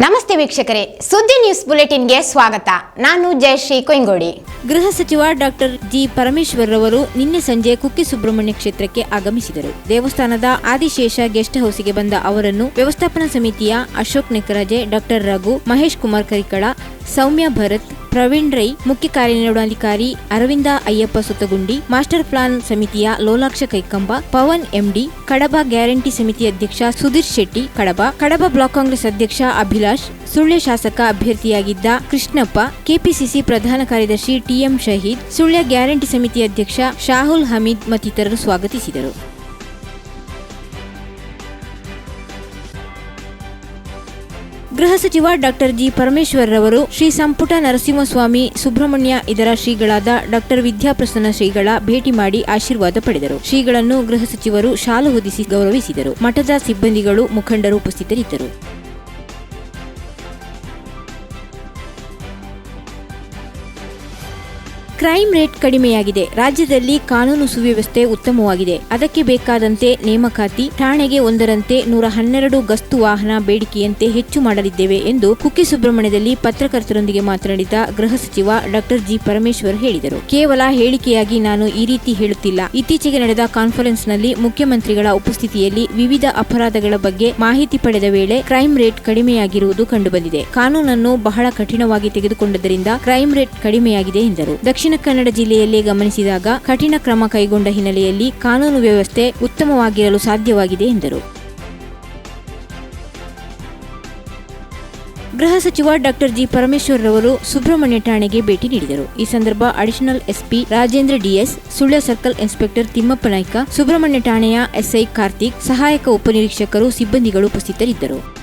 Namaste. ವೀಕ್ಷಕರೇ, ಸುದ್ದಿ news ಬುಲೆಟಿನ್ಗೆ ಸ್ವಾಗತ. ನಾನು ಜಯಶ್ರೀ ಕೊಯ್ಗೋಡಿ ಗೃಹ ಸಚಿವ ಡಾಕ್ಟರ್ ಜಿ. ಪರಮೇಶ್ವರ್ ರವರು ನಿನ್ನೆ ಸಂಜೆ ಕುಕ್ಕೆ ಸುಬ್ರಹ್ಮಣ್ಯ ಕ್ಷೇತ್ರಕ್ಕೆ ಆಗಮಿಸಿದರು. ದೇವಸ್ಥಾನದ ಆದಿಶೇಷ ಗೆಸ್ಟ್ ಹೌಸ್ಗೆ ಬಂದ ಅವರನ್ನು ವ್ಯವಸ್ಥಾಪನಾ ಸಮಿತಿಯ ಅಶೋಕ್ ನೆಕರಾಜೆ ಡಾಕ್ಟರ್ ರಘು, ಮಹೇಶ್ ಕುಮಾರ್ ಕರಿಕಳ, ಸೌಮ್ಯ ಭರತ್, ಪ್ರವೀಣ್ ರೈ, ಮುಖ್ಯ ಕಾರ್ಯನಿರ್ವಹಣಾಧಿಕಾರಿ ಅರವಿಂದ ಅಯ್ಯಪ್ಪ ಸುತ್ತಗುಂಡಿ, ಮಾಸ್ಟರ್ ಪ್ಲಾನ್ ಸಮಿತಿಯ ಲೋಲಾಕ್ಷ ಕೈಕಂಬ, ಪವನ್ ಎಂಡಿ, ಕಡಬ ಗ್ಯಾರಂಟಿ ಸಮಿತಿ ಅಧ್ಯಕ್ಷ ಸುಧೀರ್ ಶೆಟ್ಟಿ, ಕಡಬ ಕಡಬ ಬ್ಲಾಕ್ ಕಾಂಗ್ರೆಸ್ ಅಧ್ಯಕ್ಷ ಅಭಿಲಾಷ್ ಸುಳ್ಯ ಶಾಸಕ ಅಭ್ಯರ್ಥಿಯಾಗಿದ್ದ ಕೃಷ್ಣಪ್ಪ, ಕೆಪಿಸಿಸಿ ಪ್ರಧಾನ ಕಾರ್ಯದರ್ಶಿ ಟಿಎಂ ಶಹೀದ್, ಸುಳ್ಯ ಗ್ಯಾರಂಟಿ ಸಮಿತಿ ಅಧ್ಯಕ್ಷ ಶಾಹುಲ್ ಹಮೀದ್ ಮತ್ತಿತರರು ಸ್ವಾಗತಿಸಿದರು. ಗೃಹ ಸಚಿವ ಡಾಕ್ಟರ್ ಜಿ ಪರಮೇಶ್ವರ್ ರವರು ಶ್ರೀ ಸಂಪುಟ ನರಸಿಂಹಸ್ವಾಮಿ ಸುಬ್ರಹ್ಮಣ್ಯ ಇದರ ಶ್ರೀಗಳಾದ ಡಾಕ್ಟರ್ ವಿದ್ಯಾಪ್ರಸನ್ನ ಶ್ರೀಗಳ ಭೇಟಿ ಮಾಡಿ ಆಶೀರ್ವಾದ ಪಡೆದರು. ಶ್ರೀಗಳನ್ನು ಗೃಹ ಸಚಿವರು ಶಾಲು ಹೊದಿಸಿ ಗೌರವಿಸಿದರು. ಮಠದ ಸಿಬ್ಬಂದಿಗಳು ಮುಖಂಡರು ಉಪಸ್ಥಿತರಿದ್ದರು. ಕ್ರೈಮ್ ರೇಟ್ ಕಡಿಮೆಯಾಗಿದೆ. ರಾಜ್ಯದಲ್ಲಿ ಕಾನೂನು ಸುವ್ಯವಸ್ಥೆ ಉತ್ತಮವಾಗಿದೆ. ಅದಕ್ಕೆ ಬೇಕಾದಂತೆ ನೇಮಕಾತಿ, ಠಾಣೆಗೆ ಒಂದರಂತೆ ನೂರ ಹನ್ನೆರಡು ಗಸ್ತು ವಾಹನ ಬೇಡಿಕೆಯಂತೆ ಹೆಚ್ಚು ಮಾಡಲಿದ್ದೇವೆ ಎಂದು ಕುಕ್ಕೆ ಸುಬ್ರಹ್ಮಣ್ಯದಲ್ಲಿ ಪತ್ರಕರ್ತರೊಂದಿಗೆ ಮಾತನಾಡಿದ ಗೃಹ ಸಚಿವ ಡಾಕ್ಟರ್ ಜಿ. ಪರಮೇಶ್ವರ್ ಹೇಳಿದರು. ಕೇವಲ ಹೇಳಿಕೆಯಾಗಿ ನಾನು ಈ ರೀತಿ ಹೇಳುತ್ತಿಲ್ಲ. ಇತ್ತೀಚೆಗೆ ನಡೆದ ಕಾನ್ಫರೆನ್ಸ್ನಲ್ಲಿ ಮುಖ್ಯಮಂತ್ರಿಗಳ ಉಪಸ್ಥಿತಿಯಲ್ಲಿ ವಿವಿಧ ಅಪರಾಧಗಳ ಬಗ್ಗೆ ಮಾಹಿತಿ ಪಡೆದ ವೇಳೆ ಕ್ರೈಮ್ ರೇಟ್ ಕಡಿಮೆಯಾಗಿರುವುದು ಕಂಡುಬಂದಿದೆ. ಕಾನೂನನ್ನು ಬಹಳ ಕಠಿಣವಾಗಿ ತೆಗೆದುಕೊಂಡದರಿಂದ ಕ್ರೈಮ್ ರೇಟ್ ಕಡಿಮೆಯಾಗಿದೆ ಎಂದರು. ದಕ್ಷಿಣ ಕನ್ನಡ ಜಿಲ್ಲೆಯಲ್ಲಿ ಗಮನಿಸಿದಾಗ ಕಠಿಣ ಕ್ರಮ ಕೈಗೊಂಡ ಹಿನ್ನೆಲೆಯಲ್ಲಿ ಕಾನೂನು ವ್ಯವಸ್ಥೆ ಉತ್ತಮವಾಗಿರಲು ಸಾಧ್ಯವಾಗಿದೆ ಎಂದರು. ಗೃಹ ಸಚಿವ ಡಾಕ್ಟರ್ ಜಿ ಪರಮೇಶ್ವರ್ ರವರು ಸುಬ್ರಹ್ಮಣ್ಯ ಠಾಣೆಗೆ ಭೇಟಿ ನೀಡಿದರು. ಈ ಸಂದರ್ಭ additional SP Rajendra DS, Sullia circle inspector Timmappa Naik, Subrahmanya ಠಾಣೆಯ ಎಸ್ಐ ಕಾರ್ತಿಕ್, ಸಹಾಯಕ ಉಪನಿರೀಕ್ಷಕರು ಸಿಬ್ಬಂದಿಗಳು ಉಪಸ್ಥಿತರಿದ್ದರು.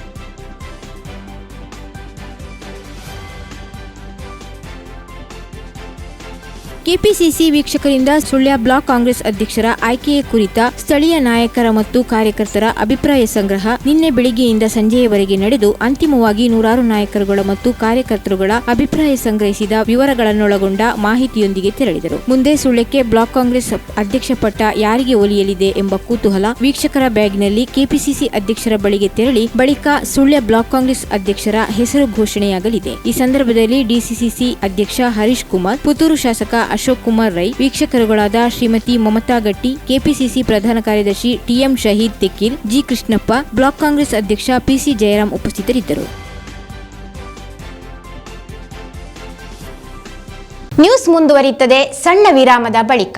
ಕೆಪಿಸಿಸಿ ವೀಕ್ಷಕರಿಂದ ಸುಳ್ಯ ಬ್ಲಾಕ್ ಕಾಂಗ್ರೆಸ್ ಅಧ್ಯಕ್ಷರ ಆಯ್ಕೆಯ ಕುರಿತ ಸ್ಥಳೀಯ ನಾಯಕರ ಮತ್ತು ಕಾರ್ಯಕರ್ತರ ಅಭಿಪ್ರಾಯ ಸಂಗ್ರಹ ನಿನ್ನೆ ಬೆಳಿಗ್ಗೆಯಿಂದ ಸಂಜೆಯವರೆಗೆ ನಡೆದು ಅಂತಿಮವಾಗಿ ನೂರಾರು ನಾಯಕರುಗಳ ಮತ್ತು ಕಾರ್ಯಕರ್ತರುಗಳ ಅಭಿಪ್ರಾಯ ಸಂಗ್ರಹಿಸಿದ ವಿವರಗಳನ್ನೊಳಗೊಂಡ ಮಾಹಿತಿಯೊಂದಿಗೆ ತೆರಳಿದರು. ಮುಂದೆ ಸುಳ್ಯಕ್ಕೆ ಬ್ಲಾಕ್ ಕಾಂಗ್ರೆಸ್ ಅಧ್ಯಕ್ಷ ಪಟ್ಟ ಯಾರಿಗೆ ಒಲಿಯಲಿದೆ ಎಂಬ ಕುತೂಹಲ ವೀಕ್ಷಕರ ಬ್ಯಾಗ್ನಲ್ಲಿ ಕೆಪಿಸಿಸಿ ಅಧ್ಯಕ್ಷರ ಬಳಿಗೆ ತೆರಳಿ ಬಳಿಕ ಸುಳ್ಯ ಬ್ಲಾಕ್ ಕಾಂಗ್ರೆಸ್ ಅಧ್ಯಕ್ಷರ ಹೆಸರು ಘೋಷಣೆಯಾಗಲಿದೆ. ಈ ಸಂದರ್ಭದಲ್ಲಿ ಡಿಸಿಸಿಸಿ ಅಧ್ಯಕ್ಷ ಹರೀಶ್ ಕುಮಾರ್, ಪುತ್ತೂರು ಶಾಸಕ ಅಶೋಕ್ ಕುಮಾರ್ ರೈ, ವೀಕ್ಷಕರುಗಳಾದ ಶ್ರೀಮತಿ ಮಮತಾ ಗಟ್ಟಿ, ಕೆಪಿಸಿಸಿ ಪ್ರಧಾನ ಕಾರ್ಯದರ್ಶಿ TM Shaheed Tekkil G Krishnappa, block Congress ಅಧ್ಯಕ್ಷ ಪಿಸಿ ಜಯರಾಮ್ ಉಪಸ್ಥಿತರಿದ್ದರು. ನ್ಯೂಸ್ ಮುಂದುವರಿಯುತ್ತದೆ ಸಣ್ಣ ವಿರಾಮದ ಬಳಿಕ.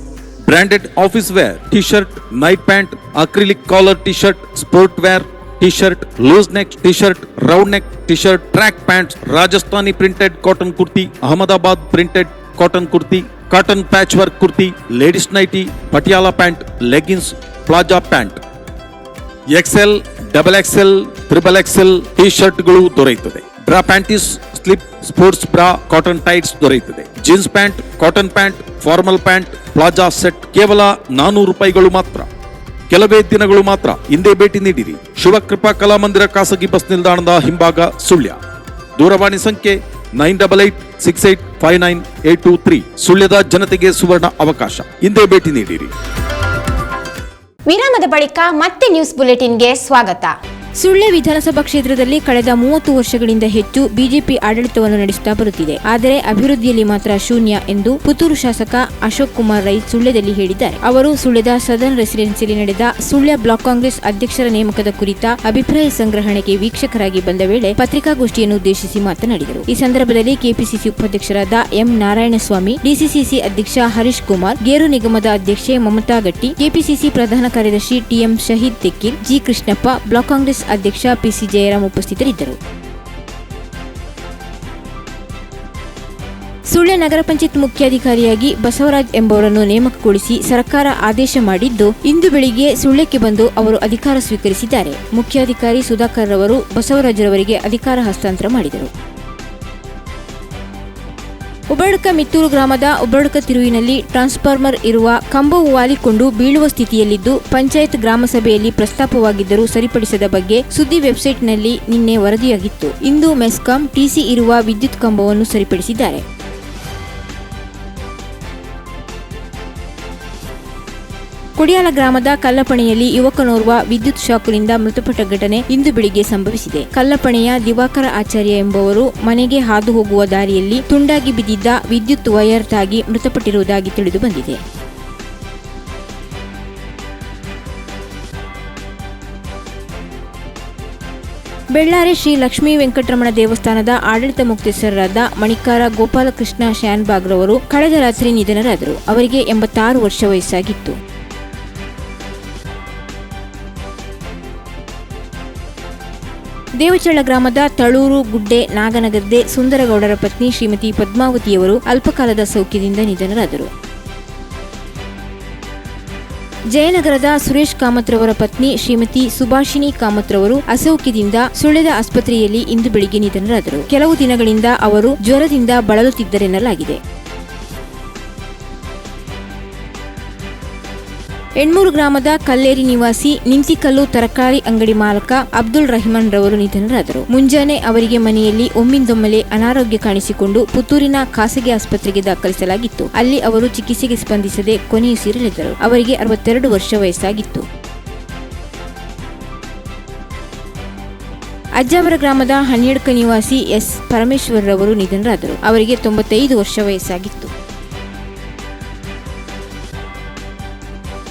branded office wear T shirt night pant acrylic collar T shirt sport wear T shirt loose neck T shirt round neck T shirt track pants Rajasthani printed cotton kurti Ahmedabad printed cotton kurti cotton patch work kurti ladies nightie Patiala pant leggings palazzo pant XL double XL triple XL T ಶರ್ಟ್ಗಳು ದೊರೆಯುತ್ತದೆ bra panties slip sports bra cotton tights ದೊರೆಯುತ್ತದೆ jeans pant cotton pant formal pant palazzo set ಕೇವಲ ನಾನೂರು ರೂಪಾಯಿಗಳು ಮಾತ್ರ. ಕೆಲವೇ ದಿನಗಳು ಮಾತ್ರ ಹಿಂದೆ ಭೇಟಿ ನೀಡಿರಿ. ಶಿವಕೃಪಾ ಕಲಾಮಂದಿರ ಖಾಸಗಿ ಬಸ್ ನಿಲ್ದಾಣದ ಹಿಂಭಾಗ ಸುಳ್ಯ. ದೂರವಾಣಿ ಸಂಖ್ಯೆ nine double eight six eight five nine eight two three. ಸುಳ್ಯದ ಜನತೆಗೆ ಸುವರ್ಣ ಅವಕಾಶ. ಹಿಂದೆ ಭೇಟಿ ನೀಡಿರಿ. ವಿರಾಮದ ಬಳಿಕ ಮತ್ತೆ ನ್ಯೂಸ್ ಬುಲೆಟಿನ್ಗೆ ಸ್ವಾಗತ. ಸುಳ್ಯ ವಿಧಾನಸಭಾ ಕ್ಷೇತ್ರದಲ್ಲಿ ಕಳೆದ ಮೂವತ್ತು ವರ್ಷಗಳಿಂದ ಹೆಚ್ಚು ಬಿಜೆಪಿ ಆಡಳಿತವನ್ನು ನಡೆಸುತ್ತಾ ಬರುತ್ತಿದೆ. ಆದರೆ ಅಭಿವೃದ್ಧಿಯಲ್ಲಿ ಮಾತ್ರ ಶೂನ್ಯ ಎಂದು ಪುತ್ತೂರು ಶಾಸಕ ಅಶೋಕ್ ಕುಮಾರ್ ರೈ ಸುಳ್ಯದಲ್ಲಿ ಹೇಳಿದ್ದಾರೆ. ಅವರು ಸುಳ್ಯದ ಸದರ್ನ್ ರೆಸಿಡೆನ್ಸಿಯಲ್ಲಿ ನಡೆದ ಸುಳ್ಯ ಬ್ಲಾಕ್ ಕಾಂಗ್ರೆಸ್ ಅಧ್ಯಕ್ಷರ ನೇಮಕದ ಕುರಿತ ಅಭಿಪ್ರಾಯ ಸಂಗ್ರಹಣೆಗೆ ವೀಕ್ಷಕರಾಗಿ ಬಂದ ವೇಳೆ ಪತ್ರಿಕಾಗೋಷ್ಠಿಯನ್ನು ಉದ್ದೇಶಿಸಿ ಮಾತನಾಡಿದರು. ಈ ಸಂದರ್ಭದಲ್ಲಿ ಕೆಪಿಸಿಸಿ ಉಪಾಧ್ಯಕ್ಷರಾದ ಎಂ ನಾರಾಯಣಸ್ವಾಮಿ, ಡಿಸಿಸಿಸಿ ಅಧ್ಯಕ್ಷ ಹರೀಶ್ ಕುಮಾರ್, ಗೇರು ನಿಗಮದ ಅಧ್ಯಕ್ಷೆ ಮಮತಾ ಗಟ್ಟಿ, ಕೆಪಿಸಿಸಿ ಪ್ರಧಾನ ಕಾರ್ಯದರ್ಶಿ TM Shaheed Tekkil G Krishnappa, block Congress ಅಧ್ಯಕ್ಷ ಪಿಸಿ ಜಯರಾಮ್ ಉಪಸ್ಥಿತರಿದ್ದರು. ಸುಳ್ಯ ನಗರ ಪಂಚಾಯತ್ ಮುಖ್ಯಾಧಿಕಾರಿಯಾಗಿ ಬಸವರಾಜ್ ಎಂಬುವರನ್ನು ನೇಮಕಗೊಳಿಸಿ ಸರ್ಕಾರ ಆದೇಶ ಮಾಡಿದ್ದು, ಇಂದು ಬೆಳಿಗ್ಗೆ ಸುಳ್ಯಕ್ಕೆ ಬಂದು ಅವರು ಅಧಿಕಾರ ಸ್ವೀಕರಿಸಿದ್ದಾರೆ. ಮುಖ್ಯಾಧಿಕಾರಿ ಸುಧಾಕರ್ ರವರು ಬಸವರಾಜರವರಿಗೆ ಅಧಿಕಾರ ಹಸ್ತಾಂತರ ಮಾಡಿದರು. ಉಬಳಕ ಮಿತ್ತೂರು ಗ್ರಾಮದ ಉಬಳಕ ತಿರುವಿನಲ್ಲಿ ಟ್ರಾನ್ಸ್ಫಾರ್ಮರ್ ಇರುವ ಕಂಬವು ವಾಲಿಕೊಂಡು ಬೀಳುವ ಸ್ಥಿತಿಯಲ್ಲಿದ್ದು, ಪಂಚಾಯತ್ ಗ್ರಾಮಸಭೆಯಲ್ಲಿ ಪ್ರಸ್ತಾಪವಾಗಿದ್ದರೂ ಸರಿಪಡಿಸದ ಬಗ್ಗೆ ಸುದ್ದಿ ವೆಬ್ಸೈಟ್ನಲ್ಲಿ ನಿನ್ನೆ ವರದಿಯಾಗಿತ್ತು. ಇಂದು ಮೆಸ್ಕಾಂ ಟಿಸಿ ಇರುವ ವಿದ್ಯುತ್ ಕಂಬವನ್ನು ಸರಿಪಡಿಸಿದ್ದಾರೆ. ಕುಡಿಯಾಲ ಗ್ರಾಮದ ಕಲ್ಲಪಣೆಯಲ್ಲಿ ಯುವಕನೋರ್ವ ವಿದ್ಯುತ್ ಶಾಕ್ನಿಂದ ಮೃತಪಟ್ಟ ಘಟನೆ ಇಂದು ಬೆಳಿಗ್ಗೆ ಸಂಭವಿಸಿದೆ. ಕಲ್ಲಪಣೆಯ ದಿವಾಕರ ಆಚಾರ್ಯ ಎಂಬುವರು ಮನೆಗೆ ಹಾದು ಹೋಗುವ ದಾರಿಯಲ್ಲಿ ತುಂಡಾಗಿ ಬಿದ್ದಿದ್ದ ವಿದ್ಯುತ್ ವೈರ್ ತಾಗಿ ಮೃತಪಟ್ಟಿರುವುದಾಗಿ ತಿಳಿದು ಬಂದಿದೆ. ಬೆಳ್ಳಾರಿ ಶ್ರೀ ಲಕ್ಷ್ಮೀ ವೆಂಕಟರಮಣ ದೇವಸ್ಥಾನದ ಆಡಳಿತ ಮುಕ್ತೇಶ್ವರರಾದ ಮಣಿಕಾರ ಗೋಪಾಲಕೃಷ್ಣ ಶ್ಯಾನ್ಬಾಗ್ರವರು ಕಳೆದ ರಾತ್ರಿ ನಿಧನರಾದರು. ಅವರಿಗೆ ಎಂಬತ್ತಾರು ವರ್ಷ ವಯಸ್ಸಾಗಿತ್ತು. ದೇವಚಳ ಗ್ರಾಮದ ತಳೂರು ಗುಡ್ಡೆ ನಾಗನಗದ್ದೆ ಸುಂದರಗೌಡರ ಪತ್ನಿ ಶ್ರೀಮತಿ ಪದ್ಮಾವತಿಯವರು ಅಲ್ಪಕಾಲದ ಸೌಖ್ಯದಿಂದ ನಿಧನರಾದರು. ಜಯನಗರದ ಸುರೇಶ್ ಕಾಮತ್ರವರ ಪತ್ನಿ ಶ್ರೀಮತಿ ಸುಭಾಷಿಣಿ ಕಾಮತ್ರವರು ಅಸೌಖ್ಯದಿಂದ ಸುಳ್ಳದ ಆಸ್ಪತ್ರೆಯಲ್ಲಿ ಇಂದು ಬೆಳಿಗ್ಗೆ ನಿಧನರಾದರು. ಕೆಲವು ದಿನಗಳಿಂದ ಅವರು ಜ್ವರದಿಂದ ಬಳಲುತ್ತಿದ್ದರೆನ್ನಲಾಗಿದೆ. ಎಣ್ಮೂರು ಗ್ರಾಮದ ಕಲ್ಲೇರಿ ನಿವಾಸಿ ನಿಂತಿಕಲ್ಲು ತರಕಾರಿ ಅಂಗಡಿ ಮಾಲಕ ಅಬ್ದುಲ್ ರಹಮಾನ್ ರವರು ನಿಧನರಾದರು. ಮುಂಜಾನೆ ಅವರಿಗೆ ಮನೆಯಲ್ಲಿ ಒಮ್ಮಿಂದೊಮ್ಮೆಲೆ ಅನಾರೋಗ್ಯ ಕಾಣಿಸಿಕೊಂಡು ಪುತ್ತೂರಿನ ಖಾಸಗಿ ಆಸ್ಪತ್ರೆಗೆ ದಾಖಲಿಸಲಾಗಿತ್ತು. ಅಲ್ಲಿ ಅವರು ಚಿಕಿತ್ಸೆಗೆ ಸ್ಪಂದಿಸದೆ ಕೊನೆಯುಸಿರೆಳೆದರು ಅವರಿಗೆ ಅರವತ್ತೆರಡು ವರ್ಷ ವಯಸ್ಸಾಗಿತ್ತು. ಅಜ್ಜಾವರ ಗ್ರಾಮದ ಹನ್ನೆಡ್ಕ ನಿವಾಸಿ ಎಸ್ ಪರಮೇಶ್ವರ್ ರವರು ನಿಧನರಾದರು. ಅವರಿಗೆ ತೊಂಬತ್ತೈದು ವರ್ಷ ವಯಸ್ಸಾಗಿತ್ತು.